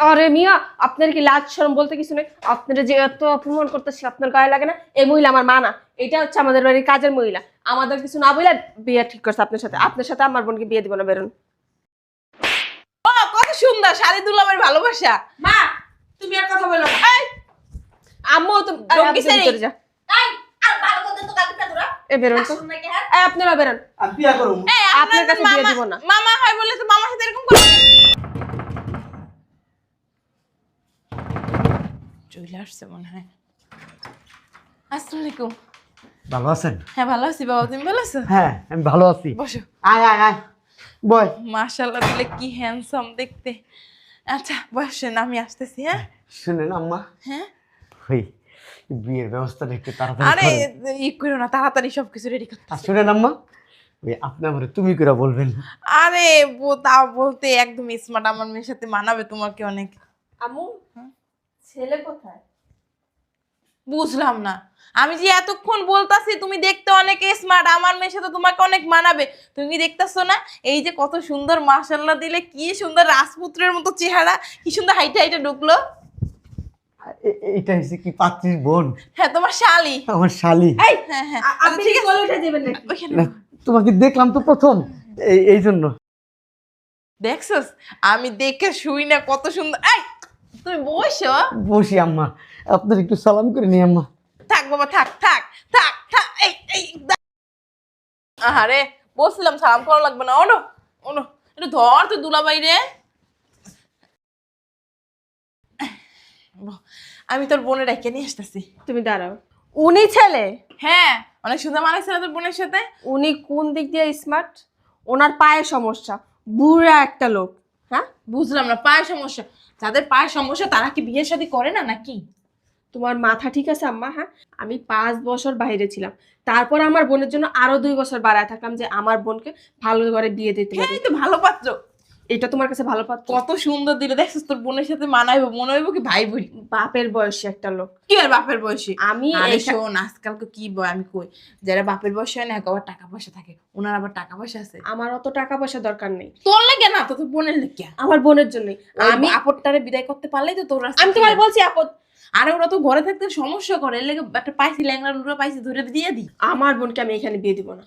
আরে মিয়া আপনার কি লাজ শরম বলতে কিছু নেই? আপনারা যে এত অপমান করতেছি আপনার গায়ে লাগে না? এই মহিলা আমার মা না। এটা হচ্ছে আমাদের বাড়ির কাজের মহিলা। আমাদের কিছু না বলে বিয়ে ঠিক করছে আপনার সাথে। আপনার সাথে আমার বোনকে বিয়ে দিব না বেরোন। ও কত সুন্দর শাড়ি দুলামের ভালোবাসা। মা তুমি আর কথা বলো এই আম্মু তুমি ভিতরে যা এ বেরোন তো। এই, আপনারা বেরোন। আপনার কাছে বিয়ে মামা- দিব না। মামা হয় বলে তো মামার সাথে এরকম চলে আসছে মনে হয়। আসসালামু আলাইকুম ভালো আছেন? হ্যাঁ ভালো আছি বাবা তুমি ভালো আছো? হ্যাঁ আমি ভালো আছি। বসো। আয় আয় আয়। বয়। মাশাল্লাহ দিলে কি হ্যান্ডসাম দেখতে। আচ্ছা বসেন আমি আসতেছি হ্যাঁ? শুনেন আম্মা। হ্যাঁ? ওই বিয়ের ব্যবস্থাটা একটু তাড়াতাড়ি আরে ই করো না তাড়াতাড়ি সবকিছু রেডি করতে আর শুনেন আম্মা ওই আপনি আমার তুমি করে বলবেন। আরে বো- তা বলতে একদম স্মার্ট আমার মেয়ের সাথে মানাবে তোমাকে অনেক। আম্মু ছেলে কোথায়? বুঝলাম না। আমি যে এতক্ষণ বলতাছি তুমি দেখতে অনেক স্মার্ট আমার মেয়ের সাথে তোমাকে অনেক মানাবে। তুমি কি দেখতেছো না? এই যে কত সুন্দর মাশাল্লাহ দিলে কি সুন্দর রাজপুত্রের মতো চেহারা কি সুন্দর হাইটে হাইটে ঢুকলো। আর হচ্ছে কি পাত্রীর বোন? হ্যাঁ তোমার শালি। আমার শালি। এই হ্যাঁ হ্যাঁ। আপনি কি বলে উঠে যাবেন না, তোমাকে দেখলাম তো প্রথম। এই এই জন্য। দেখছস? আমি দেখে শুই না কত সুন্দর এই তুমি বসো। বসি আম্মা। আপনার একটু সালাম করে নি আম্মা। থাক বাবা থাক থাক থাক থাক এই এই আহারে বসলাম সালাম করা লাগবে না। ওনো ওনো একটু ধর তো দুলাবাই রে। আমি তোর বোনের রেখে নিয়ে আসতেছি। তুমি দাঁড়াও। উনি ছেলে? হ্যাঁ অনেক সুন্দর মানাইছে না তোর বোনের সাথে। উনি কোন দিক দিয়ে স্মার্ট ওনার পায়ে সমস্যা। বুড়া একটা লোক। বুঝলাম না পায়ের সমস্যা। যাদের পায়ের সমস্যা তারা কি বিয়ে শাদী করে না নাকি? তোমার মাথা ঠিক আছে আম্মা হ্যাঁ? আমি পাঁচ বছর বাইরে ছিলাম। তারপর আমার বোনের জন্য আরও দুই বছর বাড়ায় থাকলাম যে আমার বোনকে ভালো করে বিয়ে দিতে হ্যাঁ তো ভালো পাত্র। এটা তোমার কাছে ভালো পাচ্ছ কত সুন্দর দিলে দেখছিস তোর বোনের সাথে মানাইবো মনে হইব কি ভাই বোন বাপের বয়সী একটা লোক। কি আর বাপের বয়সী? আমি আরে শোন আজকালকে কি বয় আমি কই যারা বাপের বয়স হয় না আবার টাকা পয়সা থাকে ওনার আবার টাকা পয়সা আছে। আমার অত টাকা পয়সা দরকার নেই। তোর লাগে না তো তোর বোনের লেগে আমার বোনের জন্যই। আমি আপদটারে বিদায় করতে পারলেই তো তোর আমি তোমার বলছি আপদ আরে ওরা তো ঘরে থাকতে সমস্যা করে। এর লেগে একটা পাইছি ল্যাংড়া লুড়া পাইছি ধরে দিয়ে দিই। আমার বোনকে আমি এখানে বিয়ে দিব না।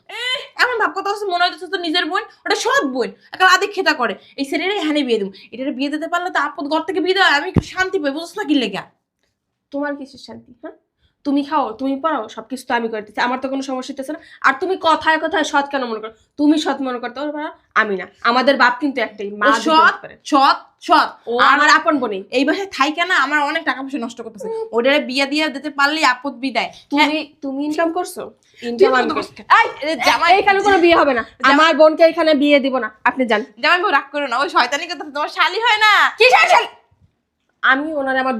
এমন ভাব কথা হচ্ছে মনে হচ্ছে তো নিজের বোন ওটা সৎ বোন। একটা আদিক খেতা করে। এই ছেলেটা এখানে বিয়ে দেবো। এটা বিয়ে দিতে পারলে তো আপদ ঘর থেকে বিয়ে দেওয়া আমি একটু শান্তি পাই বুঝছ না কি লেগে? তোমার কিছু শান্তি হ্যাঁ? তুমি খাও তুমি পড়াও সবকিছু তো আমি করতেছি আমার তো কোনো সমস্যা হইতেছে না। আর তুমি কথায় কথায় সৎ কেন মনে করো? তুমি সৎ মনে করতে পারো আমি না। আমাদের বাপ কিন্তু একটাই মা সৎ সৎ সৎ। ও আমার আপন এই বাসায় থাইকে না আমার অনেক টাকা পয়সা নষ্ট করতেছে। ওটারে বিয়ে দিয়ে দিতে পারলেই আপদ বিদায়। তুমি তুমি ইনকাম করছ? ইনকাম আমি জামাই- এইখানে কোনো বিয়ে হবে না। আমার বোনকে এখানে বিয়ে দিব না। আপনি জান জামাই বউ রাগ করো না। ওই শয়তানি কথা তোমার শালি হয় না। কি শাল? আমি ওনার আমার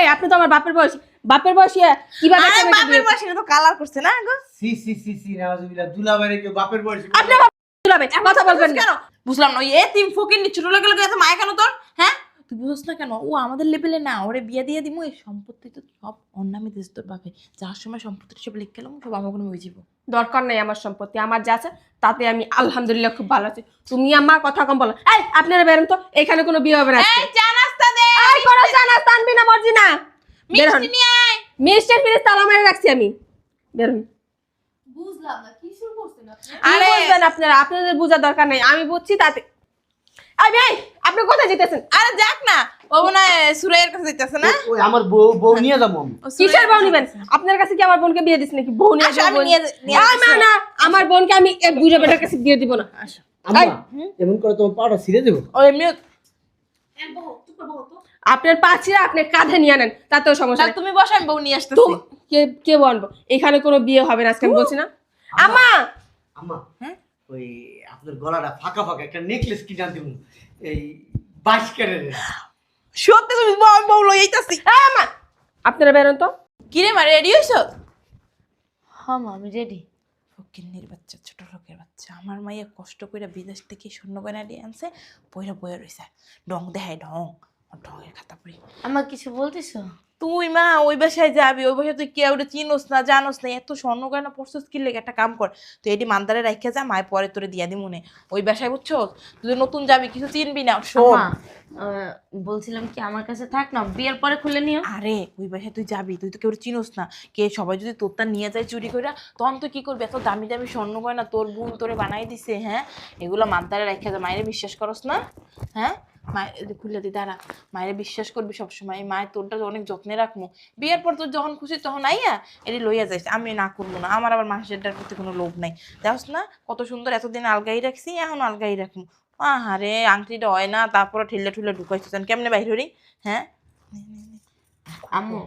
এই আপনি তো আমার বাপের বয়সী। বাপের বয়সী কীভাবে আরে বাপের বিয়ে বয়সে তো কালার করছে না গো। সি সি সি সি নাওজুবিল্লাহ দুলাবাইরে কেউ বাপের বয়সে আপনি আমার তুলাবেন কথা বলবেন কেন? বুঝলাম না ওই এ তিন ফকির নি ছোট লোকের লোকে এত মায়া কেন তোর? হ্যাঁ? তুই বুঝছ না কেন ও আমাদের লেভেলে না ওরে বিয়ে দিয়ে দিমু এই সম্পত্তি তো সব অন্যামে দিস তোর বাপে। যার সময় সম্পত্তি সব লিখ গেলাম সব আমাকে নিয়ে যাব দরকার নাই আমার সম্পত্তি আমার যা আছে তাতে আমি আলহামদুলিল্লাহ খুব ভালো আছি। তুমি আমার কথা কম বলো। এই আপনারা বেরোন তো এখানে কোনো বিয়ে হবে না। এই চা নাস্তা দে! এই করো জানা টানবি না মর্জি না। মিষ্টি নিয়ে আয়। মিস্টার ফিরিস তালা মেরে রাখছি আমি। বেরোন বুঝলাম না কি শুরু করছেন আপনি? আরে আরে- বুঝবেন আপনারা? আপনাদের বোঝার দরকার নাই। আমি বুঝছি তাতে ভাই আপনি কোথায় যেতেছেন? আরে যাক না ও মনে সুরাইয়ের কাছে যাইতেছে না? ওই আমার বউ বউ নিয়ে যাব কিসের বউ নিবেন? আপনার কাছে কি আমার বোনকে বিয়ে দিস নাকি? বউ নিয়ে না না আমার বোনকে আমি এক বুড়ো বেটার কাছে বিয়ে দিব না। আসো এমন করে তোমার পাটা ছিঁড়ে দেবো। ও এমনি এক চুপ করে তো। আপনার পাছিরা আপনি কাঁধে নিয়ে নেন তাতেও সমস্যা নেই। তুমি বসো আমি বউ নিয়ে আসতেছি। কে কে বলব? এখানে কোনো বিয়ে হবে না আজকে আমি বলছি না। আমা আম্মা! হ্যাঁ? ওই আপনার গলাটা ফাঁকা ফাঁকা একটা নেকলেস কিনে আনতে এই বাইশ ক্যারেটের। সত্যি তুমি বউ আমি বউ লই আইতাছি। এই আমা আপনারা বেরোন তো। কিরে মা রেডি হইছো? হ্যাঁ মা আমি রেডি ফকিন্নির বাচ্চা ছোট লোকের বাচ্চা। আমার মাইয়া কষ্ট করে বিদেশ থেকে শূন্য গয়না দিয়ে আনছে পয়রা বয়ে রইছে। ডং দেখায় ঢং ঢঙের খাতা পড়ি। আমার কিছু বলতেছো? তুই মা ওই বাসায় যাবি ওই বাসায় তুই কেউ চিনোস না জানোস না এত স্বর্ণ গয়না পড়ছিস কি লেগে একটা কাম কর। তুই এটি মান্দারে রাখে যা মায় পরে তোরে দিয়া দি মনে। ওই বাসায় বুঝছ? তুই নতুন যাবি কিছু চিনবি না শোন। আহ, বলছিলাম কি আমার কাছে থাক না বিয়ের পরে খুলে নিও। আরে ওই বাসায় তুই যাবি তুই তো কেউ চিনোস না। কে সবাই যদি তোরটা নিয়ে যায় চুরি করে তখন তুই কি করবি? এত দামি দামি স্বর্ণ গয়না তোর বোন তোরে বানাই দিছে হ্যাঁ? এগুলো মান্দারে রাখে যা মায়ের বিশ্বাস করস না হ্যাঁ? মায়ের খুলে দি, দাঁড়া। মায়ের বিশ্বাস করবি সবসময় মায়ের তোরটা অনেক যত্নে রাখব বিয়ের পর তোর যখন খুশি তখন আইয়া এটি লইয়া যাইস। আমি না করব না। আমার আবার মাসেরটার প্রতি কোনো লোভ নাই। দেখস না, কত সুন্দর এতদিন আলগাই রাখছি, এখন আলগাই রাখব আহারে, আংটিটা হয় না, তারপরে ঠেলে ঠুলে ঢুকাইছিস কেমনে বাইর হরি? হ্যাঁ? আম্মু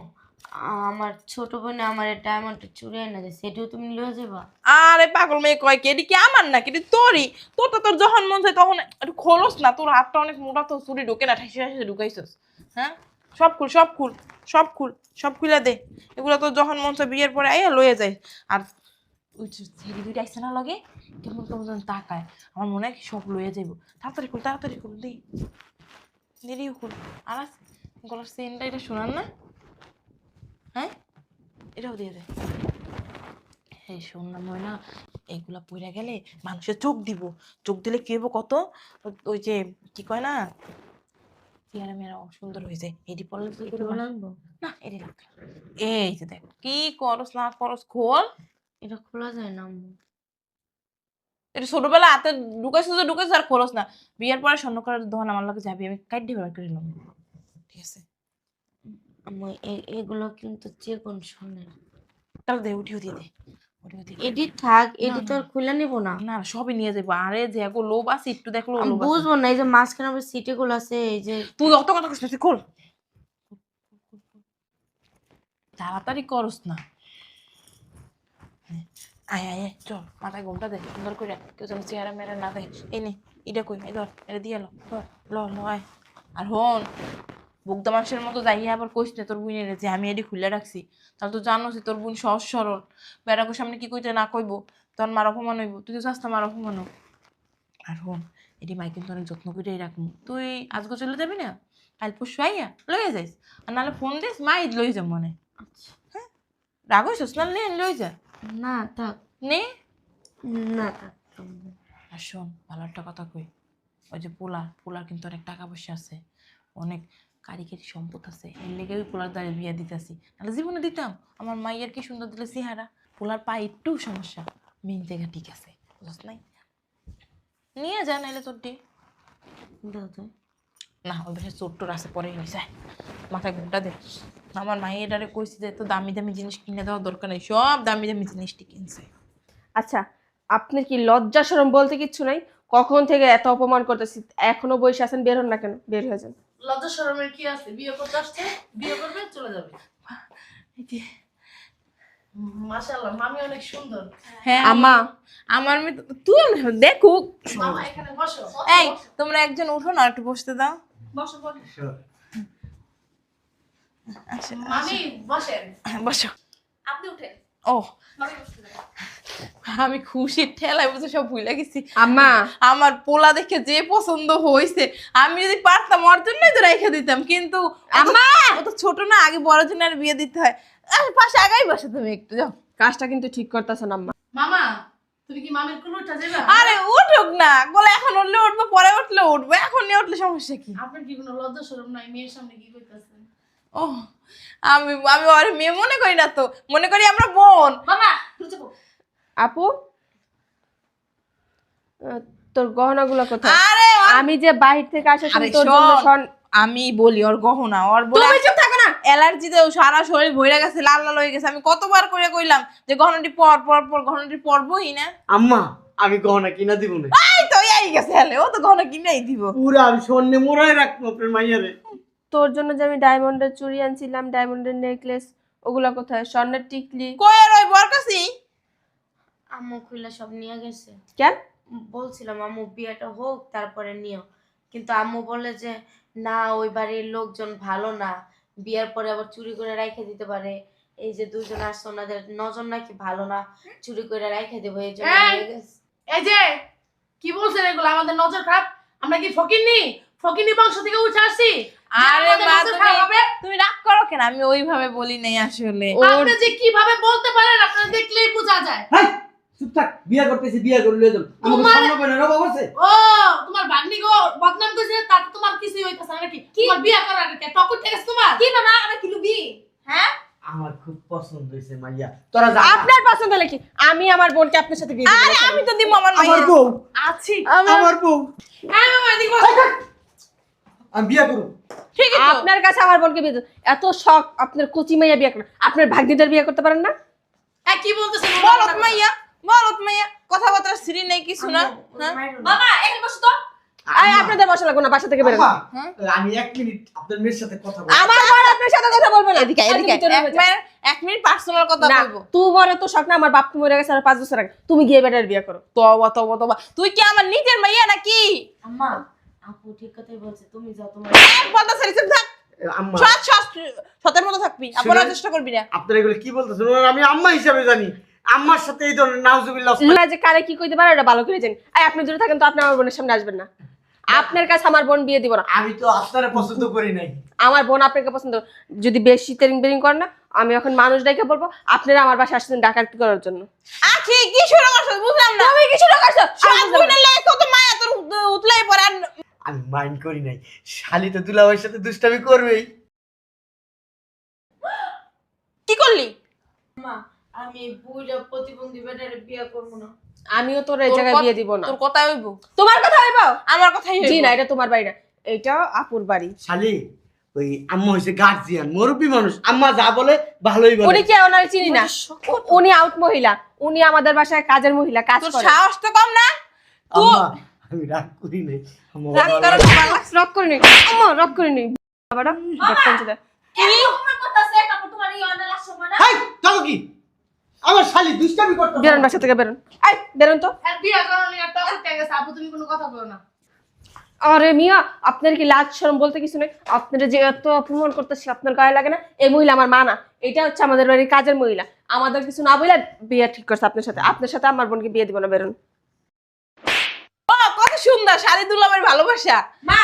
আমার ছোট বোনে আমার ডায়মন্ড চুরি এনে দিয়েছে সেটাও তুমি লয়ে যাবা আরে পাগল মেয়ে কয় কি, এটি কি আমার না এটি তোরই। তোরটা তোর যখন মন চায় তখন একটু খোলস না, তোর হাতটা অনেক মোটা তো চুরি ঢোকে না ঠাইসে ঠাইসে ঢুকাইছিস। হ্যাঁ? সব খুল সব খুল সব খুল, সব খুলে দে। এগুলো তোর যখন মন চায় বিয়ের পরে আইয়া লয়ে যায় আর ওই ছেলে দুইটা আসছে না লগে কেমন কেমন যেন তাকায়। আমার মনে হয় সব লয়ে যাইব। তাড়াতাড়ি খুল তাড়াতাড়ি খুল, দেই। দেরিও খুল। আর গলার চেনটা এটা শোনান না? হ্যাঁ? এটাও দিয়ে এই শুনলাম না এগুলা পইরা গেলে মানুষের চোখ দিব। চোখ দিলে কি হব কত? ওই যে কি কয় না? চেহারা মেয়েরা সুন্দর হয়ে যায় এটি পড়লে না এটি লাগবে এই যে দেখ কি করস না করস খোল। এটা খোলা যায় না এটা ছোটবেলা হাতে ঢুকাইছিস তো ঢুকাইছিস আর খোলস না। বিয়ের পরে স্বর্ণ করার দোকান আমার লোকে যাবি আমি কাইট দিয়ে বার করে নিলাম। ঠিক আছে। এগুলো কিন্তু চিকন সোনের তাহলে দে উঠিও দিয়ে দে। উঠিও দিয়ে দে। এডি থাক এডি না, আর খুলে নিব না। না সবই নিয়ে যাব। আরে যে লোভ আছে একটু দেখল আমি বুঝব না এই যে মাঝখানে আবার সিটি গুলো আছে এই যে তুই অত কথা কষ্ট খোল। তাড়াতাড়ি করস না। আয় আয় চল মাথায় ঘুমটা দে সুন্দর করে। কেউ যেন চেহারা মেরা না দেয় এই নে এটা কই? ধর এটা দিয়ে লো ল ল আয়। আর হন বুকদা মানুষের মতো যাইয়া আবার কইস না তোর বোনের যে আমি এটি খুলে রাখছি। তাহলে তো জানো যে তোর বোন সহজ সরল। বেড়াকোর সামনে কি কইতে না কইবো? তখন মার অপমান হইব। তুই তো চাস না মার অপমান হোক। আর হন এটি মাই কিন্তু অনেক যত্ন করেই রাখব তুই আজকে চলে যাবি না? কাল পরশু আইয়া লইয়া যাইস। আর নাহলে ফোন দিস মা ঈদ লই যা মনে আচ্ছা। রাগ হইছিস? না নে লই যা। না থাক। নে? না থাক। আর শোন ভালো একটা কথা কই। ওই যে পোলা পোলার কিন্তু অনেক টাকা পয়সা আছে। অনেক কারিগরি সম্পদ আছে। এর লেগে ওই পোলার দ্বারা বিয়ে দিতেছি। নাহলে জীবনে দিতাম। আমার মাইয়ের কি সুন্দর দিলে চেহারা? পোলার পায়ে একটু সমস্যা। মেন জায়গা ঠিক আছে। বুঝছ নাই? নিয়ে যা নাইলে তোর ডি তো না, ওই পাশে চোর টোর আছে, পরে নিয়ে যায় মাথায় ঘুমটা দে। আমার মায়েরারে কইছি যে এত দামি দামি জিনিস কিনে দেওয়ার দরকার নেই। সব দামি দামি জিনিসটি কিনছে। আচ্ছা আপনার কি লজ্জা সরম বলতে কিচ্ছু নাই? কখন থেকে এত অপমান করতেছি? এখনও বসে আছেন, বের হন না কেন? বের হয়ে যান। লজ্জা শরমের কি আছে? বিয়ে করতে আসছে বিয়ে করবে চলে যাবে। এই মাশাআল্লাহ মামি অনেক সুন্দর। হ্যাঁ আমা আমার মেয়ে তো- তুই দেখো মামা এখানে বসো। এই তোমরা একজন উঠো না একটু বসতে দাও। বসো বসো। আসেন, মামি বসেন। বসো। আপনি উঠেন। ও। আমি খুশির ঠেলায় বসে সব ভুলে গেছি। আম্মা। আমার পোলা দেখে যে পছন্দ হয়েছে আমি যদি পারতাম ওর জন্যই তো রেখে দিতাম কিন্তু আম্মা! ও তো ছোট না আগে বড় জনের বিয়ে দিতে হয়। আরে পাশে আগাই বসে তুমি একটু যাও। কাজটা কিন্তু ঠিক করতেছেন আম্মা। মামা তুমি কি মামির কোলে উঠা যাবে আরে উঠুক না। বলে এখন উঠলে উঠবো পরে উঠলে উঠবো। এখন নিয়ে উঠলে সমস্যা কি? আপনার কি কোনো লজ্জা শরম নাই? মেয়ের সামনে কি কইতাছেন ও আমি আমি ওর মেয়ে মনে করি না তো। মনে করি আমরা বোন। মামা আপু তোর গহনাগুলো কোথায়? আরে আমি যে বাহির থেকে আসে আরে তোর জন্য শোন, শোন- আমি বলি ওর গহনা ওর বলে তুমি চুপ থাকো না। অ্যালার্জিতে সারা শরীর ভরে গেছে লাল লাল হয়ে গেছে। আমি কতবার করে কইলাম যে গহনাটি পর পর পর গহনাটি পরবই না। আম্মা আমি গহনা কিনা দিব না। এই তো এই গেছে হেলে ও তো গহনা কিনেই দিব। পুরা আমি স্বর্ণে মোড়াই রাখব আপনার মাইয়ারে। তোর জন্য যে আমি ডায়মন্ডের চুড়ি আনছিলাম ডায়মন্ডের নেকলেস ওগুলা কোথায়? স্বর্ণের টিকলি। কই আর ওই বর কাছি আম্মু খুলে সব নিয়ে গেছে। কেন? বলছিলাম আম্মু বিয়েটা হোক তারপরে নিও। কিন্তু আম্মু বলে যে না ওই বাড়ির লোকজন ভালো না। বিয়ের পরে আবার চুরি করে রেখে দিতে পারে। এই যে দুজন আসছে ওনাদের নজর নাকি ভালো না। চুরি করে রেখে দেবো এই জন্য এই! নিয়ে গেছে। এই যে কি বলছেন এগুলো? আমাদের নজর খারাপ। আমরা কি ফকিরনি ফকিরনি বংশ থেকে উঠে আসছি? আরে মা তুমি তুমি রাগ করো কেন? আমি ওইভাবে বলি নাই আসলে। আপনি যে কীভাবে বলতে পারেন আপনারা দেখলেই বোঝা যায়। চুপ থাক বিয়া করতেছি বিয়া করে লিয়ে যাও আমাকে সামনে বলে রবা বসে ও তোমার ভাগ্নি গো বদনাম কইছে তাতে তোমার কিছুই হইতাছে না নাকি? তোমার বিয়া করার আগে টকুর থেকে তোমার? কি মামা আমরা কি লুবি? হ্যাঁ? আমার খুব পছন্দ হয়েছে মাইয়া। তোরা যা। আপনার পছন্দ হলে কি? আমি আমার বোনকে আপনার সাথে বিয়ে আরে আমি তো দিব আমার আমার বউ। আছি। আমার বউ। হ্যাঁ মামা। আমি বিয়া করব ঠিক আছে আপনার কাছে আমার বোনকে বিয়ে এত শখ আপনার কুচি মাইয়া বিয়ে করেন আপনার ভাগ্নিদের বিয়ে করতে পারেন না? হ্যাঁ কি বলতেছেন? বলত মাইয়া। বলত মাইয়া। কথাবার্তা শ্রী নেই কিছু না হ্যাঁ? মামা এখানে বসো তো। আরে আপনাদের বসা লাগবে না বাসা থেকে বেরোন। হ্যাঁ? আমি এক মিনিট আপনার মেয়ের সাথে কথা বলব। আমার বোন আপনার সাথে কথা বলবে না। এদিকে এদিকে মিনিট পার্সোনাল কথা না বলব। তোমার তো শখ না আমার বাপ তো মরে গেছে আর পাঁচ বছর আগে। তুমি গিয়ে বেটার বিয়ে করো। তবা তবা তবা তুই কি আমার নিজের মাইয়া নাকি? আম্মা আপু ঠিক কথাই বলছে। তুমি যাও তোমার থাক। আম্মা। সৎ সৎ সতের মতো থাকবি। আপনারা চেষ্টা করবি না। আপনারা এগুলো কি বলতেছেন? আমি আম্মা হিসাবে জানি। আম্মার সাথে এই ধরনের নাউজুবিল্লাহ লুলা যে কারে কি কইতে পারে ওটা ভালো করে জানি। আর আপনি দূরে থাকেন তো আপনি আমার বোনের সামনে আসবেন না। আপনার কাছে আমার বোন বিয়ে দিব না। আমি তো আপনারা পছন্দ করি নাই। আমার বোন আপনাকে পছন্দ। যদি বেশি তেরিং বেরিং করেন না আমি এখন মানুষ ডাইকে বলব আপনারা আমার বাসায় আসছেন ডাকাতি করার জন্য। আখি কি শুরু করছ? বুঝলাম না। তুমি কিছু না করছ? সব বুঝলে লাই কত মায়া তোর উতলাই পড়ে আর আমি মাইন্ড করি নাই। শালি তো দুলাভাইয়ের সাথে দুষ্টামি করবেই। কি করলি? মা আমি বুইরা প্রতিবন্ধী বেটারে বিয়ে করব না। আমিও তোর এই জায়গায় বিয়ে দিব না। তোর কথা হইব। তোমার কথা হইব? আমার কথাই জি না এটা তোমার বাড়ি না এটা আপুর বাড়ি। শালি ওই আম্মা হয়েছে গার্জিয়ান মুরব্বী মানুষ। আম্মা যা বলে ভালোই বলে। উনি কে? ওনার চিনি না। উনি আউট মহিলা। উনি আমাদের বাসায় কাজের মহিলা কাজ তোর সাহস তো কম না। আম্মা আমি রাগ করি নাই। রাগ। ভালো রক করে আম্মা রক করে নি। বাবাটা কি? তোমার তারপর তোমার এই অন্য সময় না হাই চলো কি? আমার শালি দুষ্টামি করতে বেরোন বাসা থেকে বেরোন। আই বেরোন তো। আর বিয়া করার একটা করতে গেছে। আপু তুমি কোনো কথা বলো না। আরে মিয়া আপনার কি লাজ শরম বলতে কিছু নেই? আপনারা যে এত অপমান করতেছি আপনার গায়ে লাগে না? এই মহিলা আমার মা না। এটা হচ্ছে আমাদের বাড়ির কাজের মহিলা। আমাদের কিছু না বলে বিয়ে ঠিক করছে আপনার সাথে। আপনার সাথে আমার বোনকে বিয়ে দিব না বেরোন। সুন্দর শাড়ি দুলামের ভালোবাসা। মা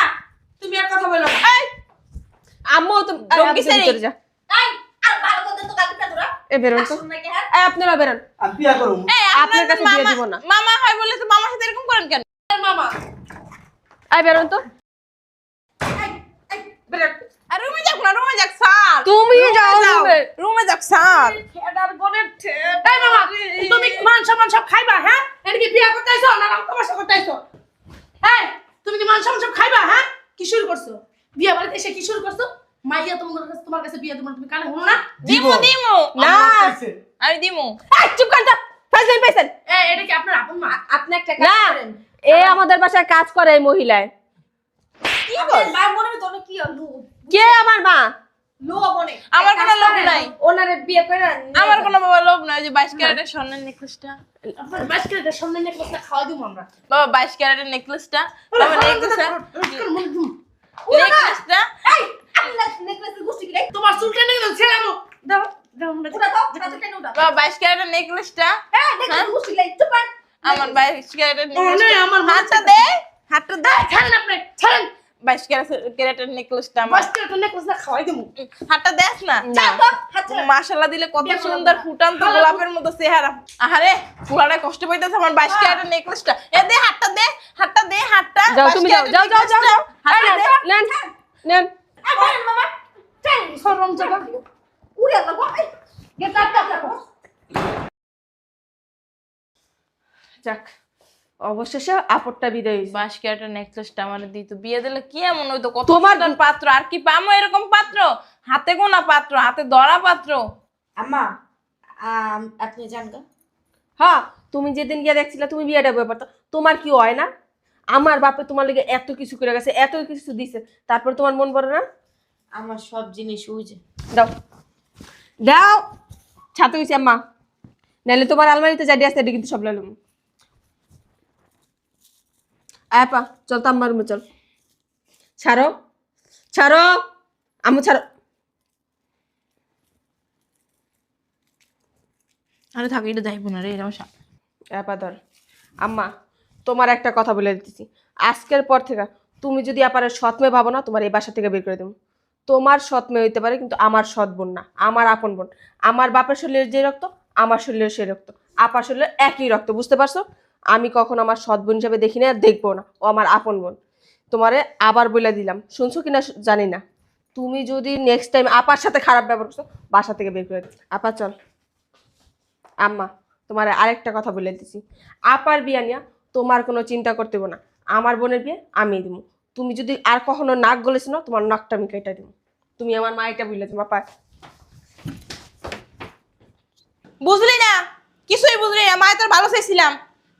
তুমি আর কথা বলো এই আম্মু তো জঙ্গি শ্রেণি। ভিতরে যা এই আর ভালো কথা তো গালি তোরা এ বেরোন তো। হ্যাঁ? এই আপনারা বেরোন। আমি বিয়া করব এই আপনার কাছে বিয়ে দিব না। মামা হয় বলে তো মামার সাথে এরকম করেন কেন? মামা। এই বেরোন তো। বেরোন। আর রুমে যাক না রুমে যাক স্যার। তুমি যাও রুমে। রুমে যাক স্যার। খেদার বোনের এই মামা তুমি মান সম্মান সব খাইবা হ্যাঁ? এটা কি বিয়া করতে আইছো না রাম তামাশা করতে আইছো? এই তুমি কি সম্মান সব খাইবা হ্যাঁ? কি শুরু করছ? বিয়া বাড়িতে এসে কি শুরু করছ? মাইয়া তোমার কাছে তোমার কাছে বিয়া তোমার তুমি কানে হলো না? দিমু দিমু। না। আমি দিমু। এই চুপ কর তো। ফাইজলাম পাইছেন এই এটা কি আপনার আপন আপনি একটা না এ আমাদের বাসায় কাজ করে এই মহিলায়। কি কর ভাই মনে তো কি হলো কে আমার মা? আমার কোনো লোভ নাই। ওনারে বিয়ে করে আমার কোনো বাবা লোভ নাই যে বাইশ ক্যারেটের স্বর্ণের নেকলেসটা দিব আমরা। বাবা ক্যারেটের নেকলেসটা বাবা নেকলেসটা নেকলেসটা এই আল্লাহ নেকলেসের গুষ্টি কি তোমার চুল টেনে গেল ছেড়ে আনো দাও দাও উড়া দাও হাতে টেনে উড়া বাবা বাইশ ক্যারেটের নেকলেসটা এই নেকলেস গুষ্টি লাই চুপ কর। আমার বাইশ ক্যারেটের ও, নেকলেসটা আমার হাতটা দে হাতটা দে। ছাড়েন আপনি ছাড়েন। বাইশ ক্যারেটের নেকলেসটা আমার হাতটা দেস না। মাশাল্লাহ দিলে কত সুন্দর। ফুটান্ত গোলাপের মতো চেহারা। আহারে পুরাটা কষ্ট পাইতেছে আমার বাইশ ক্যারেটের নেকলেসটা। এ দে হাতটা দে হাতটা দে হাতটা যাও তুমি যাও যাও যাও যাও। নেন নেন। আপ আপ যাক অবশেষে আপরটা বিদায় হয়েছে। বাইশ ক্যারেটের নেকলেসটা আমার দিত বিয়ে দিলে কি এমন হইতো? কত তোমার- পাত্র। আর কি পামো এরকম পাত্র? হাতে গোনা পাত্র হাতে ধরা পাত্র। আম্মা আম, আপনি জান গা। হ্যাঁ তুমি যেদিন গিয়ে দেখছিলে তুমি বিয়েটা ব্যাপার তো। তোমার কি হয় না? আমার বাপে তোমার লেগে এত কিছু করে গেছে এত কিছু দিছে। তারপর তোমার মন পড়ে না? আমার সব জিনিস যে। দাও। দাও। ছাতে হয়েছে আম্মা। নাহলে তোমার আলমারিতে যা আছে এটা কিন্তু সব লালুম আপা চল তো আম্মার রুমে চল। ছাড়ো ছাড়ো আম্মু ছাড়ো। আরে থাকি এটা যাইব না রে এরকম আপা ধর। আম্মা তোমার একটা কথা বলে দিতেছি। আজকের পর থেকে তুমি যদি আপারে সৎ মেয়ে ভাবো না তোমার এই বাসা থেকে বের করে দেবো। তোমার সৎ মেয়ে হইতে পারে কিন্তু আমার সৎ বোন না আমার আপন বোন। আমার বাপের শরীরের যে রক্ত আমার শরীরের সেই রক্ত। আপার শরীরের একই রক্ত বুঝতে পারছ? আমি কখন আমার সৎ বোন হিসাবে দেখি না আর দেখব না। ও আমার আপন বোন। তোমারে আবার বলে দিলাম। শুনছো কিনা জানি না। তুমি যদি নেক্সট টাইম আপার সাথে খারাপ ব্যবহার করছ, বাসা থেকে বের করে। আপা, চল। আম্মা, তোমার আরেকটা কথা বলে দিছি আপার বিয়া নিয়া তোমার কোনো চিন্তা করতে না। আমার বোনের বিয়ে আমি দিব তুমি যদি আর কখনো নাক গলেছ না, তোমার নাকটা আমি কেটে দিব তুমি আমার মা এটা বললে তোমার পা বুঝলি না? কিছুই বুঝলি না। মায়ের তোর ভালো চাইছিলাম।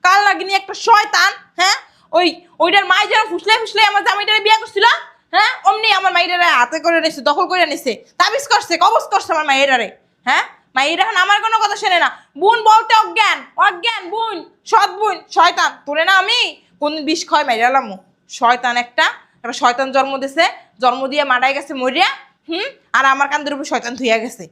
কাল লাগিনি একটা শয়তান হ্যাঁ? ওই, ওইটার মায়ের যেন ফুসলে ফুসলে আমার জামাইটারে বিয়ে করছিল হ্যাঁ? অমনি আমার মাইটারে হাতে করে নিছে দখল করে নিছে তাবিজ করছে, কবজ করছে আমার মায়েরারে হ্যাঁ? মায়ের এখন আমার কোনো কথা শোনে না। বোন বলতে অজ্ঞান অজ্ঞান বোন, সৎ বোন, শয়তান। তোরে না আমি কোন বিষ খয় মাইরালাম। শয়তান একটা একটা শয়তান জন্ম দিছে, জন্ম দিয়ে মারাই গেছে মরিয়া, হুম? আর আমার কান্দের উপর শয়তান ধুইয়া গেছে।